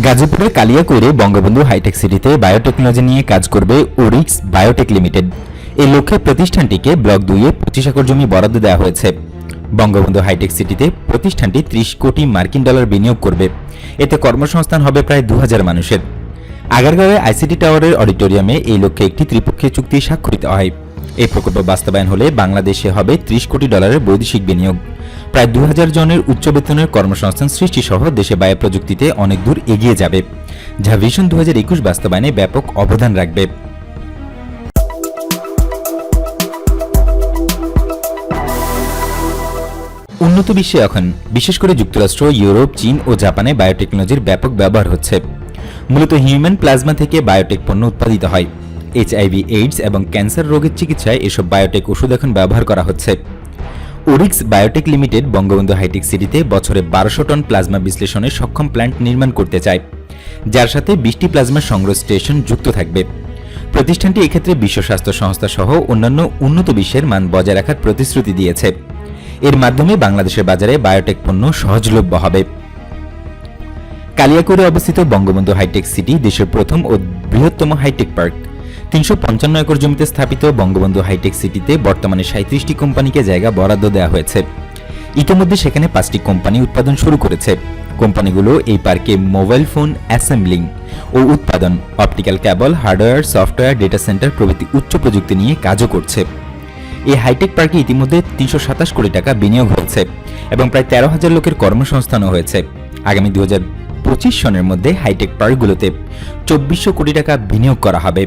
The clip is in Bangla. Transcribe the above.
গাজীপুরের কালিয়াকৈরে বঙ্গবন্ধু হাইটেক সিটিতে বায়োটেকনোলজি নিয়ে কাজ করবে ওরিক্স বায়োটেক লিমিটেড। এই লক্ষ্যে প্রতিষ্ঠানটিকে ব্লক দুইয়ে পঁচিশ একর জমি বরাদ্দ দেওয়া হয়েছে। বঙ্গবন্ধু হাইটেক সিটিতে প্রতিষ্ঠানটি ত্রিশ কোটি মার্কিন ডলার বিনিয়োগ করবে। এতে কর্মসংস্থান হবে প্রায় দু হাজার মানুষের। আগারগাঁওয়ে আইসিটি টাওয়ারের অডিটোরিয়ামে এই লক্ষ্যে একটি ত্রিপক্ষীয় চুক্তি স্বাক্ষরিত হয়। এই প্রকল্প বাস্তবায়ন হলে বাংলাদেশে হবে ত্রিশ কোটি ডলারের বৈদেশিক বিনিয়োগ। প্রায় দু হাজার জনের উচ্চ বেতনের কর্মসংস্থান সৃষ্টি সহ দেশে বায়ু প্রযুক্তিতে অনেক দূর এগিয়ে যাবে, যা ভিশন দু হাজার একুশ বাস্তবায়নে ব্যাপক অবদান রাখবে। উন্নত বিশ্বে এখন, বিশেষ করে যুক্তরাষ্ট্র, ইউরোপ, চীন ও জাপানে বায়োটেকনোলজির ব্যাপক ব্যবহার হচ্ছে। মূলত হিউম্যান প্লাজমা থেকে বায়োটেক পণ্য উৎপাদিত হয়। এইচআইভি এইডস এবং ক্যান্সার রোগের চিকিৎসায় এসব বায়োটেক ওষুধ এখন ব্যবহার করা হচ্ছে। Orix biotech limited Bangabandhu hitech সিটিতে বছরে বারোশো টন প্লাজমা বিশ্লেষণে সক্ষম প্ল্যান্ট নির্মাণ করতে চায়। যার সাথে বিশটি প্লাজমা সংগ্রহ স্টেশন যুক্ত থাকবে। প্রতিষ্ঠানটি এক্ষেত্রে বিশ্ব স্বাস্থ্য সংস্থা সহ অন্যান্য উন্নত বিশ্বের মান বজায় রাখার প্রতিশ্রুতি দিয়েছে। এর মাধ্যমে বাংলাদেশের বাজারে বায়োটেক পণ্য সহজলভ্য হবে। কালিয়াকৈরে অবস্থিত বঙ্গবন্ধু হাইটেক সিটি দেশের প্রথম ও বৃহত্তম হাইটেক পার্ক। তিনশো পঞ্চান্ন একর জমিতে স্থাপিত বঙ্গবন্ধু হাইটেক সিটিতে বর্তমানে সাঁত্রিশটি কোম্পানিকে জায়গা বরাদ্দ দেওয়া হয়েছে। ইতিমধ্যে সেখানে পাঁচটি কোম্পানি উৎপাদন শুরু করেছে। কোম্পানিগুলো এই পার্কে মোবাইল ফোন, অ্যাসেম্বলিং ও উৎপাদন, optical cable hardware, software, data centre প্রভৃতি উচ্চ প্রযুক্তি নিয়ে কাজও করছে। এই হাইটেক পার্কে ইতিমধ্যে তিনশো সাতাশ কোটি টাকা বিনিয়োগ হয়েছে এবং প্রায় তেরো হাজার লোকের কর্মসংস্থানও হয়েছে। আগামী দু হাজার পঁচিশ সনের মধ্যে হাইটেক পার্কগুলোতে চব্বিশশো কোটি টাকা বিনিয়োগ করা হবে।